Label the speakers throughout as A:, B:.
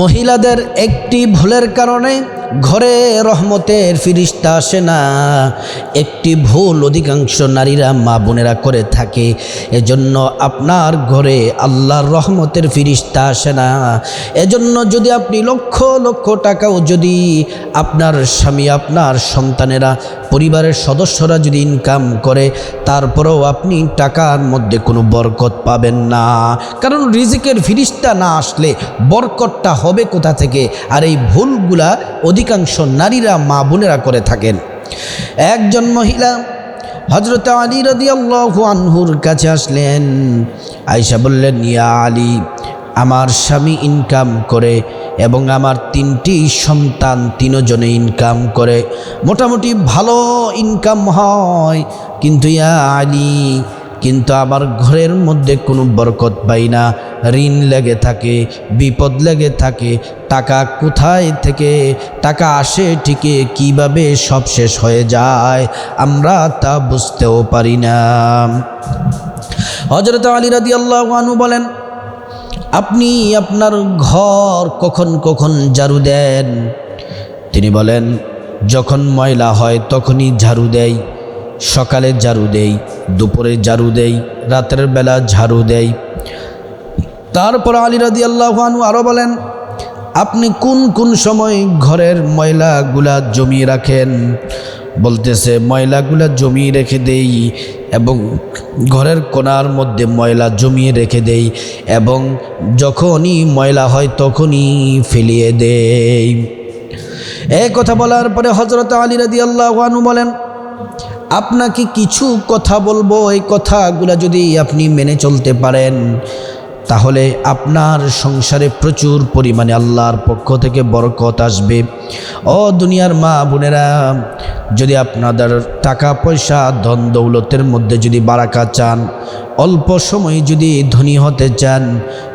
A: মহিলাদের একটি ভুলের কারণে ঘরে রহমতের ফিরিস্তা আসে না। একটি ভুল অধিকাংশ নারীরা মা বোনেরা করে থাকে। এজন্য আপনার ঘরে আল্লাহর রহমতের ফিরিস্তা আসে না। এজন্য যদি আপনি লক্ষ লক্ষ টাকাও যদি আপনার স্বামী, আপনার সন্তানেরা, পরিবারের সদস্যরা যদি ইনকাম করে, তারপরেও আপনি টাকার মধ্যে কোনো বরকত পাবেন না। কারণ রিজিকের ফিরিস্তা না আসলে বরকতটা হবে কোথা থেকে? আর এই ভুলগুলা অধিকাংশ নারীরা মা বোনেরা করে থাকেন। একজন মহিলা হজরত আলী রদি আনহুর কাছে আসলেন। আয়সা বললেন, ইয়া আলী, আমার স্বামী ইনকাম করে এবং আমার তিনটি সন্তান তিনজনে ইনকাম করে। মোটামুটি ভালো ইনকাম হয়। কিন্তু ইয়া আলী, কিন্তু আমার ঘরের মধ্যে কোনো বরকত পাই না। ঋণ লেগে থাকে, বিপদ লেগে থাকে, টাকা কোথায় থেকে, টাকা আসে ঠিকই, কীভাবে সব শেষ হয়ে যায়, আমরা তা বুঝতেও পারি না। হজরত আলী রাদি আল্লাহ আনু বলেন, আপনি আপনার ঘর কখন কখন ঝাড়ু দেন? তিনি বলেন, যখন ময়লা হয় তখনই ঝাড়ু দেয় সকালে ঝাড়ু দেই, দুপুরে ঝাড়ু দেই, রাতের বেলা ঝাড়ু দেই। তারপর আলী রাদি আল্লাহানু আরও বলেন, আপনি কোন কোন সময় ঘরের ময়লাগুলা জমিয়ে রাখেন? বলতেছে, ময়লাগুলা জমিয়ে রেখে দেই এবং ঘরের কোনার মধ্যে ময়লা জমিয়ে রেখে দেই এবং যখনই ময়লা হয় তখনই ফেলিয়ে দেই। এ কথা বলার পরে হজরত আলী রাদি আল্লাহানু বলেন, আপনাকে কিছু কথা বলব, এই কথাগুলো যদি আপনি মেনে চলতে পারেন। তাহলে আপনার সংসারে প্রচুর পরিমাণে আল্লাহর পক্ষ থেকে বরকত আসবে। ও দুনিয়ার মা বোনেরা, যদি আপনাদের টাকা, পয়সা, ধন, দৌলতের মধ্যে যদি বারাকা চান, অল্প সময় যদি ধনী হতে চান,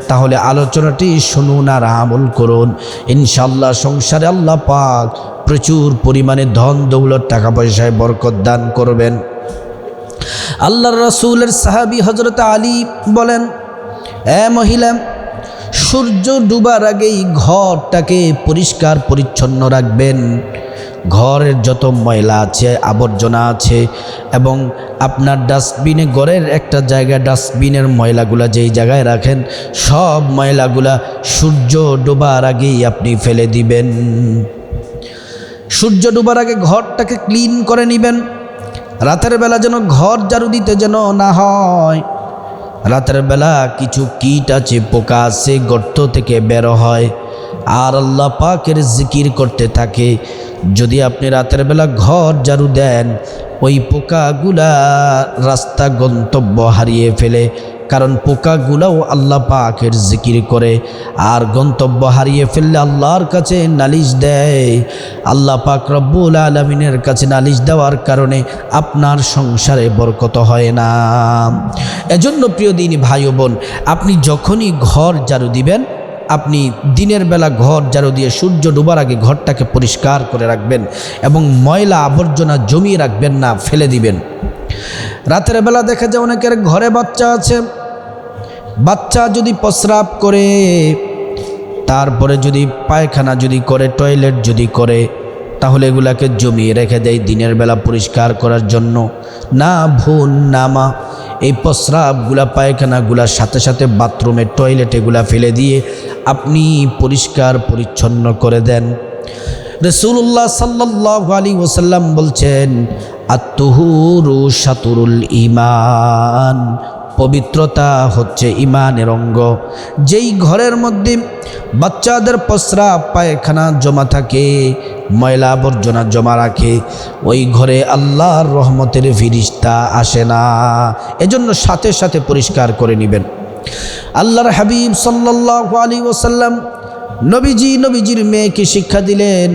A: তাহলে আলোচনাটি শুনুন আর আমল করুন। ইনশাল্লাহ সংসারে আল্লাহ পাক প্রচুর পরিমাণে ধন, দৌলত, টাকা পয়সায় বরকত দান করবেন। আল্লাহর রসুলের সাহাবি হজরত আলী বলেন এ মহিলা, সূর্য ডুবার আগেই ঘরটাকে পরিষ্কার পরিচ্ছন্ন রাখবেন। ঘরের যত ময়লা আছে, আবর্জনা আছে এবং আপনার ডাস্টবিনে, ঘরের একটা জায়গায় ডাস্টবিনের ময়লাগুলা যেই জায়গায় রাখেন, সব ময়লাগুলা সূর্য ডোবার আগেই আপনি ফেলে দিবেন। সূর্য ডুবার আগে ঘরটাকে ক্লিন করে নেবেন। রাতের বেলা যেন ঘর ঝাড়ু দিতে যেন না হয়। রাতের বেলা কিছু কীট আছে পোকা আছে, গর্ত থেকে বেরো হয়। আর আল্লাহ পাকের জিকির করতে থাকে। যদি আপনি রাতের বেলা ঘর ঝাড়ু দেন, ওই পোকাগুলা রাস্তা গন্তব্য হারিয়ে ফেলে। কারণ পোকাগুলাও আল্লাহ পাকের জিকির করে আর গন্তব্য হারিয়ে ফেললে আল্লাহর কাছে নালিশ দেয়। আল্লাহ পাক রব্বুল আলমিনের কাছে নালিশ দেওয়ার কারণে আপনার সংসারে বরকত হয় না। এজন্য প্রিয় দিন ভাই বোন, আপনি যখনই ঘর জারু দিবেন আপনি দিনের বেলা ঘর ঝাড়ু দিয়ে সূর্য ডুবার আগে ঘরটাকে পরিষ্কার করে রাখবেন এবং ময়লা আবর্জনা জমিয়ে রাখবেন না, ফেলে দিবেন। রাতের বেলা দেখা যায় অনেকের ঘরে বাচ্চা আছে। বাচ্চা যদি প্রস্রাব করে, তারপরে যদি পায়খানা যদি করে, টয়লেট যদি করে, তাহলে এগুলাকে জমিয়ে রেখে দেয় দিনের বেলা পরিষ্কার করার জন্য। না ভুন, না মা এই প্রস্রাবগুলা, পায়খানাগুলার সাথে সাথে বাথরুমে, টয়লেট এগুলা ফেলে দিয়ে আপনি পরিষ্কার পরিচ্ছন্ন করে দেন। রসুল্লাহ সাল্লাহ আলী ওসাল্লাম বলছেন আত্মহুরু সাতুরুল ইমান পবিত্রতা হচ্ছে ইমানের অঙ্গ। যেই ঘরের মধ্যে বাচ্চাদের প্রস্রাব পায়খানা জমা থাকে, ময়লা আবর্জনা জমা রাখে, ওই ঘরে আল্লাহর রহমতের ফিরিস্তা আসে না। এজন্য সাথে সাথে পরিষ্কার করে নেবেন। আল্লাহর হাবিব সাল্লাহ আলী ওসাল্লাম নবীজি নবীজির মেয়েকে শিক্ষা দিলেন,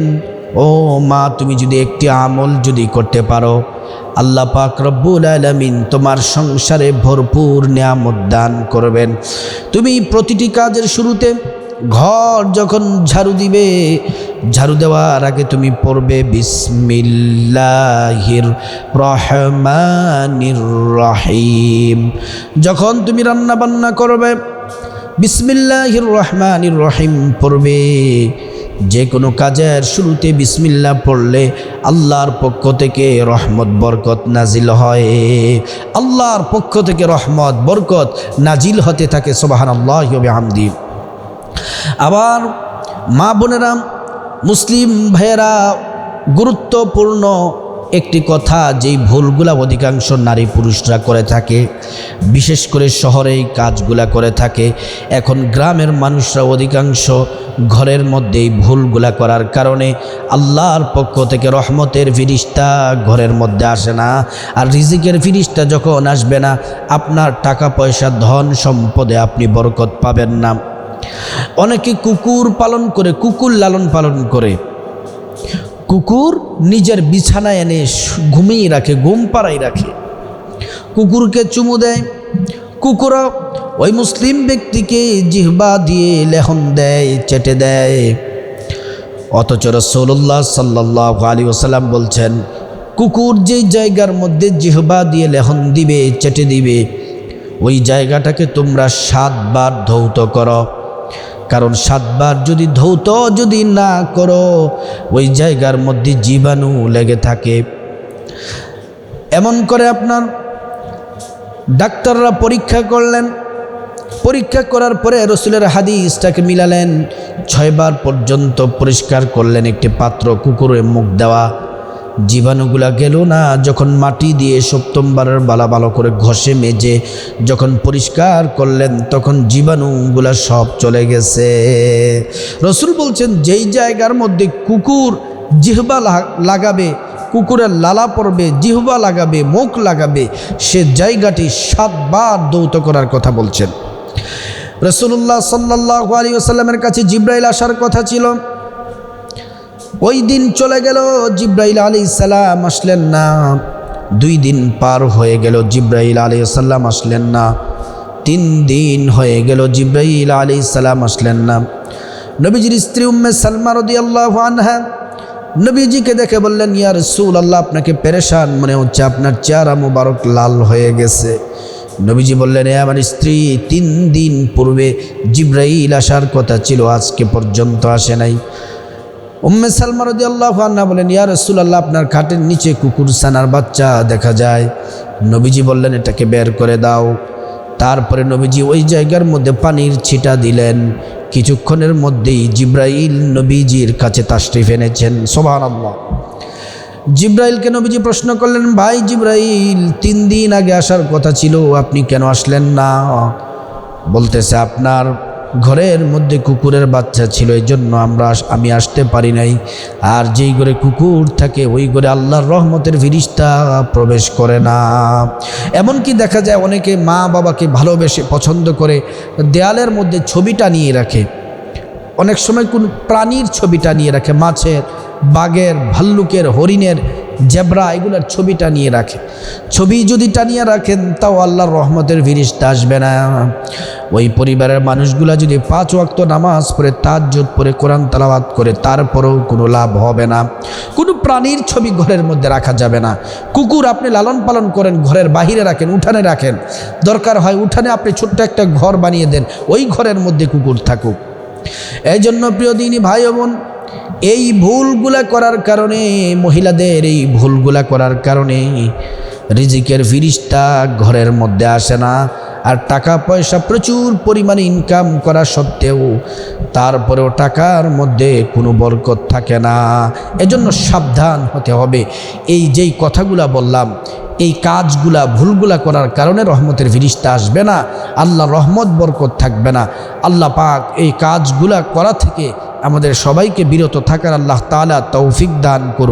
A: ও মা, তুমি যদি একটি আমল যদি করতে পারো আল্লাহ পাক রব্বুল আলমিন তোমার সংসারে ভরপুর নিয়ামত দান করবেন। তুমি প্রতিটি কাজের শুরুতে ঘর যখন ঝাড়ু দিবে, ঝাড়ু দেওয়ার আগে তুমি পড়বে বিসমিল্লাহির রহমানির রহিম। যখন তুমি রান্না বান্না করবে, বিসমিল্লাহির রহমানির রহিম পড়বে যে কোনো কাজের শুরুতে বিসমিল্লা পড়লে আল্লাহর পক্ষ থেকে রহমত, বরকত নাজিল হয়। আল্লাহর পক্ষ থেকে রহমত, বরকত নাজিল হতে থাকে সোবাহান আল্লাহ হামদি আবার মা বোনেরা, মুসলিম ভাইয়েরা, গুরুত্বপূর্ণ একটি কথা যেই ভুলগুলা অধিকাংশ নারী পুরুষরা করে থাকে, বিশেষ করে শহরে এই কাজগুলা করে থাকে, এখন গ্রামের মানুষরা অধিকাংশ ঘরের মধ্যে এই ভুলগুলা করার কারণে আল্লাহর পক্ষ থেকে রহমতের ফিরিস্তা ঘরের মধ্যে আসে না, আর রিজিকের ফিরিস্তা যখন আসবে না, আপনার টাকা পয়সা, ধন সম্পদে আপনি বরকত পাবেন না। অনেকে কুকুর পালন করে, কুকুর লালন পালন করে। কুকুর নিজের বিছানায় এনে ঘুমিয়ে রাখে, ঘুম পাড়াই রাখে। কুকুরকে চুমু দেয়। কুকুর ওই মুসলিম ব্যক্তিকে জিহবা দিয়ে লেহন দেয়, চেটে দেয়। অথচ রসৌল্লাহ সাল্লাহ আলী ওসাল্লাম বলছেন, কুকুর যেই জায়গার মধ্যে জিহবা দিয়ে লেহন দিবে, চেটে দিবে, ওই জায়গাটাকে তোমরা সাতবার ধৌত করো। কারণ সাতবার যদি ধৌত, যদি না করো, ওই জায়গার মধ্যে জীবাণু লেগে থাকে। এমন করে আপনার ডাক্তাররা পরীক্ষা করলেন। পরীক্ষা করার পরে রসুলের হাদিসটাকে মিলালেন। ছয়বার পর্যন্ত পরিষ্কার করলেন একটি পাত্র কুকুরের মুখ দেওয়া। জীবাণুগুলা গেল না, যখন মাটি দিয়ে সপ্তমবারের বালা ভালো করে ঘষে মেজে যখন পরিষ্কার করলেন, তখন জীবাণুগুলা সব চলে গেছে। রসুল বলছেন, যেই জায়গার মধ্যে কুকুর জিহবা লাগাবে, কুকুরের লালা পড়বে, জিহবা লাগাবে, মুখ লাগাবে, সে জায়গাটি সাতবার দৌত করার কথা বলছেন। রসুল্লাহ সাল্লাহ আলী আসাল্লামের কাছে জিব্রাইল আসার কথা ছিল। ওই দিন চলে গেল, জিব্রাইল আলী সালাম আসলেন না। দুই দিন পার হয়ে গেল, জিব্রাইল আলী সাল্লাম আসলেন না। তিন দিন হয়ে গেল, জিব্রাইল আলী সালাম আসলেন না। নবীজির স্ত্রী উম্মে সালমা রদি আল্লাহ আনহা নবীজিকে দেখে বললেন ইয়ার রসুল আল্লাহ আপনাকে পেরেশান মনে হচ্ছে, আপনার চেহারা মুবারক লাল হয়ে গেছে। নবীজি বললেন, এ আমার স্ত্রী, তিন দিন পূর্বে জিব্রাইল আসার কথা ছিল, আজকে পর্যন্ত আসে নাই। উম্মে সালমা রদি আল্লাহ আন্না বলেন, ইয়া রসুল আল্লাহ আপনার খাটের নিচে কুকুর সানার বাচ্চা দেখা যায়। নবীজি বললেন, এটাকে বের করে দাও। তারপরে নবীজি ওই জায়গার মধ্যে পানির ছিটা দিলেন। কিছুক্ষণের মধ্যেই জিব্রাইল নবীজির কাছে তাশরিফ এনেছেন। সোভান আল্লাহ জিব্রাইলকে নবীজি প্রশ্ন করলেন, ভাই জিব্রাইল, তিন দিন আগে আসার কথা ছিল, আপনি কেন আসলেন না? বলতেছে, আপনার ঘরের মধ্যে কুকুরের বাচ্চা ছিল এই জন্য আমরা আমি আসতে পারি নাই। আর যেই ঘরে কুকুর থাকে, ওই ঘরে আল্লাহর রহমতের ফিরিস্তা প্রবেশ করে না। এমনকি দেখা যায় অনেকে মা বাবাকে ভালোবেসে, পছন্দ করে, দেয়ালের মধ্যে ছবিটা নিয়ে রাখে। অনেক সময় কোন প্রাণীর ছবিটা নিয়ে রাখে, মাছের, বাঘের, ভাল্লুকের, হরিণের জেব্রা এগুলার ছবি টানিয়ে রাখে। ছবি যদি টানিয়ে রাখেন তাও আল্লাহর রহমতের ফিরিস্তা আসবে না। ওই পরিবারের মানুষগুলা যদি পাঁচ ওয়াক্ত নামাজ পড়ে তার তাজ্জুদ পড়ে, কোরআন তালাবাত করে, তারপরেও কোনো লাভ হবে না। কোনো প্রাণীর ছবি ঘরের মধ্যে রাখা যাবে না। কুকুর আপনি লালন পালন করেন, ঘরের বাহিরে রাখেন, উঠানে রাখেন। দরকার হয় উঠানে আপনি ছোট্ট একটা ঘর বানিয়ে দেন, ওই ঘরের মধ্যে কুকুর থাকুক। এই জন্য প্রিয় দিনী ভাই বোন এই ভুলগুলা করার কারণে, মহিলাদের এই ভুলগুলা করার কারণে রিজিকের ফিরিস্তা ঘরের মধ্যে আসে না। আর টাকা পয়সা প্রচুর পরিমাণে ইনকাম করা সত্ত্বেও তারপরেও টাকার মধ্যে কোনো বরকত থাকে না। এজন্য সাবধান হতে হবে। এই যেই কথাগুলা বললাম, এই কাজগুলা, ভুলগুলা করার কারণে রহমতের ফিরিস্তা আসবে না। আল্লাহ রহমত, বরকত থাকবে না। আল্লাহ পাক এই কাজগুলা করা থেকে আমাদের সবাইকে বিরত থাকার আল্লাহ তালা তৌফিক দান করুন।